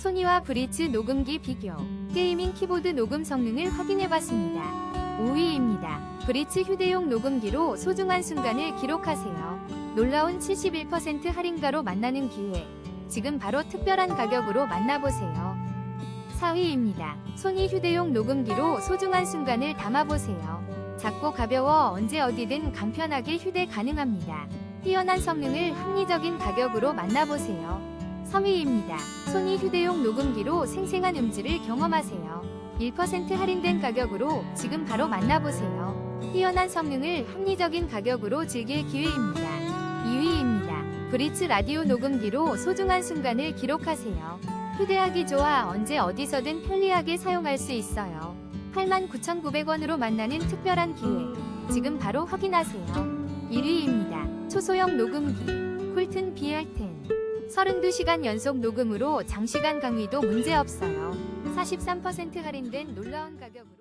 소니와 브리츠 녹음기 비교. 게이밍 키보드 녹음 성능을 확인해봤습니다. 5위입니다. 브리츠 휴대용 녹음기로 소중한 순간을 기록하세요. 놀라운 71% 할인가로 만나는 기회. 지금 바로 특별한 가격으로 만나보세요. 4위입니다. 소니 휴대용 녹음기로 소중한 순간을 담아보세요. 작고 가벼워 언제 어디든 간편하게 휴대 가능합니다. 뛰어난 성능을 합리적인 가격으로 만나보세요. 3위입니다. 소니 휴대용 녹음기로 생생한 음질을 경험하세요. 1% 할인된 가격으로 지금 바로 만나보세요. 뛰어난 성능을 합리적인 가격으로 즐길 기회입니다. 2위입니다. 브리츠 라디오 녹음기로 소중한 순간을 기록하세요. 휴대하기 좋아 언제 어디서든 편리하게 사용할 수 있어요. 89,900원으로 만나는 특별한 기회. 지금 바로 확인하세요. 1위입니다. 초소형 녹음기. 쿨튼 BR10. 32시간 연속 녹음으로 장시간 강의도 문제없어요. 43% 할인된 놀라운 가격으로